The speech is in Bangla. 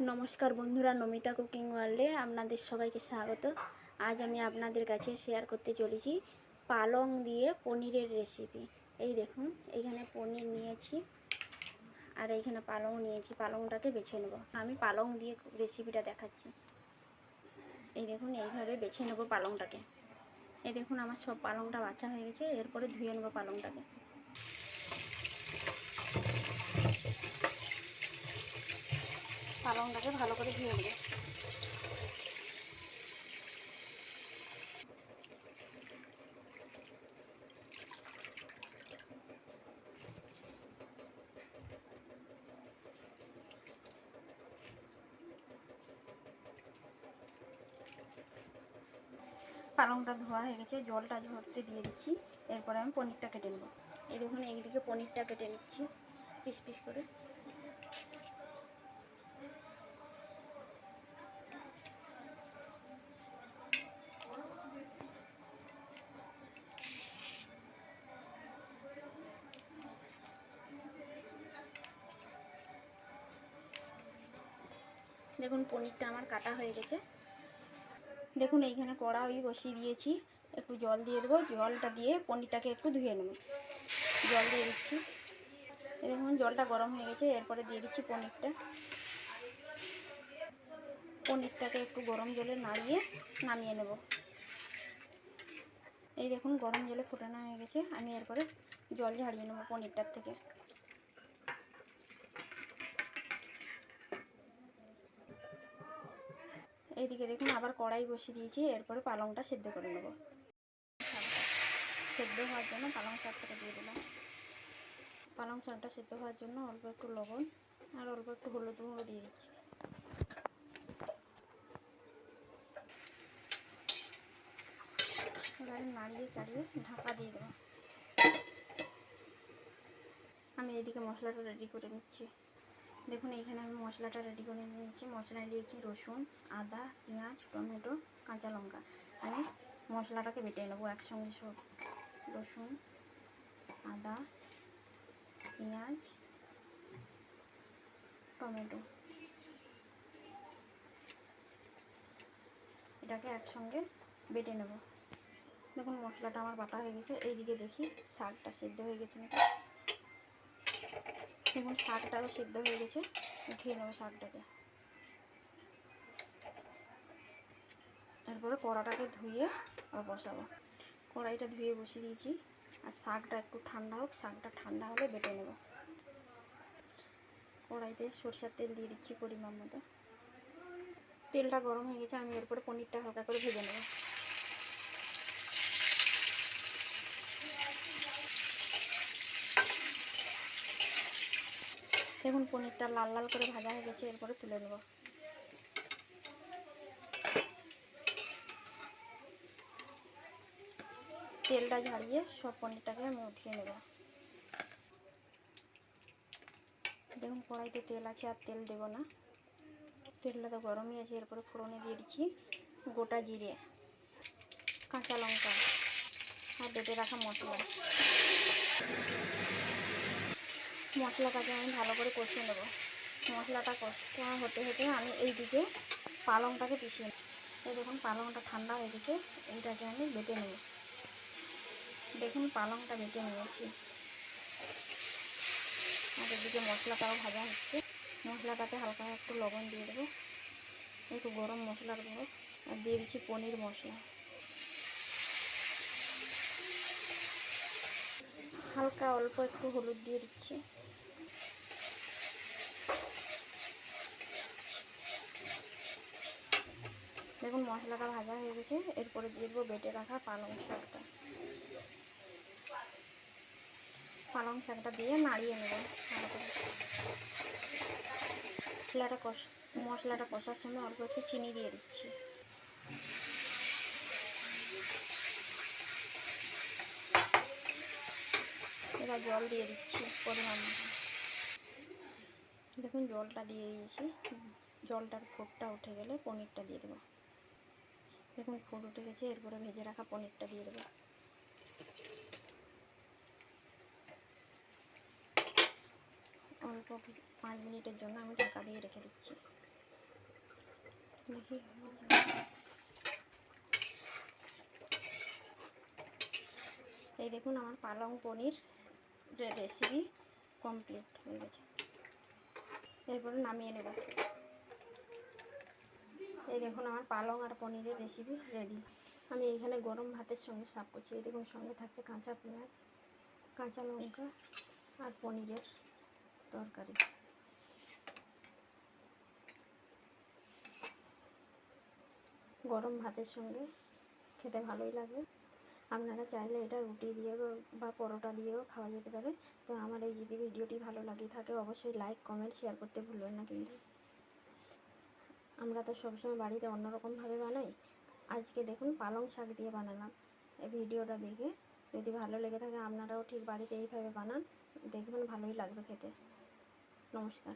নমস্কার বন্ধুরা, নমিতা কুকিং ওয়ার্ল্ডে আপনাদের সবাইকে স্বাগত। আজ আমি আপনাদের কাছে শেয়ার করতে চলেছি পালং দিয়ে পনিরের রেসিপি এই দেখুন, এখানে পনির নিয়েছি আর এইখানে পালং নিয়েছি। পালংটাকে বেছে নেব। আমি পালং দিয়ে রেসিপিটা দেখাচ্ছি। এই দেখুন, এইভাবে বেছে নেব পালংটাকে। এই দেখুন, আমার সব পালংটা বাছা হয়ে গেছে। এরপরে ধুয়ে নেব পালংটাকে। পালংটাকে ভালো করে ধুয়ে নেব। পালংটা ধোয়া হয়ে গেছে, জলটা ঝরতে দিয়ে দিচ্ছি। এরপরে আমি পনিরটা কেটে নেব। এই দেখুন, এইদিকে পনিরটা কেটে নিচ্ছি, পিস পিস করে। দেখুন, পনিরটা আমার কাটা হয়ে গেছে। দেখুন, এইখানে কড়াই বসিয়ে দিয়েছি। একটু জল দিয়ে দেবো। জলটা দিয়ে পনিরটাকে একটু ধুয়ে নেব। জল দিয়ে দিচ্ছি। দেখুন, জলটা গরম হয়ে গেছে। এরপরে দিয়ে দিচ্ছি পনিরটা। পনিরটাকে একটু গরম জলে নাড়িয়ে নামিয়ে নেব। এই দেখুন, গরম জলে ফুটানো হয়ে গেছে। আমি এরপরে জল ঝাড়িয়ে নেব পনিরটার থেকে। এইদিকে দেখুন আবার কড়াই বসিয়ে দিয়েছি, এরপরে পালংটা সেদ্ধ করে নেব। সেদ্ধ হওয়ার জন্য পালং শাকটাকে দিয়ে দিলাম। পালং শাকটা সেদ্ধ হওয়ার জন্য অল্প একটু লবণ আর অল্প একটু হলুদ গুঁড়ো দিয়ে দিচ্ছি। এবারে নাড়িয়ে চাড়িয়ে ঢাকা দিয়ে দেবো। আমি এদিকে মশলাটা রেডি করে নিচ্ছি। দেখুন, এইখানে আমি মশলাটা রেডি করে নিয়েছি। মশলায় দিয়েছি রসুন, আদা, পেঁয়াজ, টমেটো, কাঁচা লঙ্কা। আমি মশলাটাকে বেটে নেব একসঙ্গে সব। রসুন, আদা, পেঁয়াজ, টমেটো। এটাকে একসঙ্গে বেটে নেব। দেখুন, মশলাটা আমার বাটা হয়ে গেছে। এইদিকে দেখি, শাকটা সেদ্ধ হয়ে গেছে নাকি? দেখুন, শাকটাও সিদ্ধ হয়ে গেছে। উঠিয়ে নেব শাকটাকে। এরপরে কড়াটাকে ধুয়ে আর বসাবো। কড়াইটা ধুয়ে বসিয়ে দিয়েছি। আর শাকটা একটু ঠান্ডা হোক, শাকটা ঠান্ডা হলে বেটে নেব। কড়াইতে সরষের তেল দিয়ে দিচ্ছি পরিমাণ মতো। তেলটা গরম হয়ে গেছে, আমি এরপরে পনিরটা হালকা করে ভেজে নেব। দেখুন, পনিরটা লাল লাল করে ভাজা হয়ে গেছে, এরপরে তুলে নেব। তেলটা ঝাড়িয়ে সব পনিরটাকে আমি উঠিয়ে নেব। দেখুন, কড়াইতে তেল আছে, আর তেল দেবো না। তেলটা তো গরমই আছে, এরপরে ফোড়নে দিয়ে দিচ্ছি গোটা জিরে, কাঁচা লঙ্কা, আর বেটে রাখা মশলা। মশলাটাকে আমি ভালো করে কষিয়ে নেব। মশলাটা কষা হতে হতে আমি এই দিকে পালংটাকে পিষিয়ে এই দেখুন, পালংটা ঠান্ডা হয়ে গেছে। এইটাকে আমি বেটে নেব। দেখুন, পালংটা বেটে নিয়েছি। আর এদিকে মশলাটাও ভাজা হচ্ছে। মশলাটাতে হালকা একটু লবণ দিয়ে দেবো। একটু গরম মশলার গুঁড়ো। আর দিয়ে দিচ্ছি পনির মশলা হালকা অল্প একটু হলুদ দিয়ে দিচ্ছি। দেখুন, মশলাটা ভাজা হয়ে গেছে। এরপরে দিয়ে দেবো বেটে রাখা পালং শাকটা। পালং শাকটা দিয়ে নাড়িয়ে নেব। মশলাটা কষ, মশলাটা কষার সময় অল্প একটু চিনি দিয়ে দিচ্ছি। এবার জল দিয়ে দিচ্ছি পরিমাণ দেখুন, জলটা দিয়ে দিয়েছি। জলটার ফোটটা উঠে গেলে পনিরটা দিয়ে দেবো। দেখুন, ফুট উঠে গেছে, এরপরে ভেজে রাখা পনিরটা দিয়ে দেবো। অল্প পাঁচ মিনিটের জন্য আমি ঢাকা দিয়ে রেখে দিচ্ছি। দেখি। এই দেখুন, আমার পালং পনির রেসিপি কমপ্লিট হয়ে গেছে। এরপরে নামিয়ে নেব। এই দেখুন আমার পালং আর পনিরের রেসিপি রেডি। আমি এইখানে গরম ভাতের সঙ্গে সার্ভ করছি। এই দেখুন সঙ্গে থাকছে কাঁচা পেঁয়াজ, কাঁচা লঙ্কা আর পনিরের তরকারি। গরম ভাতের সঙ্গে খেতে ভালোই লাগবে। আপনারা চাইলে এটা রুটি দিয়েও বা পরোটা দিয়েও খাওয়া যেতে পারে। তো আমার এই যদি ভিডিওটি ভালো লাগে থাকে, অবশ্যই লাইক কমেন্ট শেয়ার করতে ভুলবেন না কিন্তু। আমরা তো সবসময় বাড়িতে অন্যরকমভাবে বানাই। আজকে দেখুন পালং শাক দিয়ে বানালাম। এই ভিডিওটা দেখে যদি ভালো লেগে থাকে, আপনারাও ঠিক বাড়িতে এইভাবে বানান। দেখবেন ভালোই লাগবে খেতে। নমস্কার।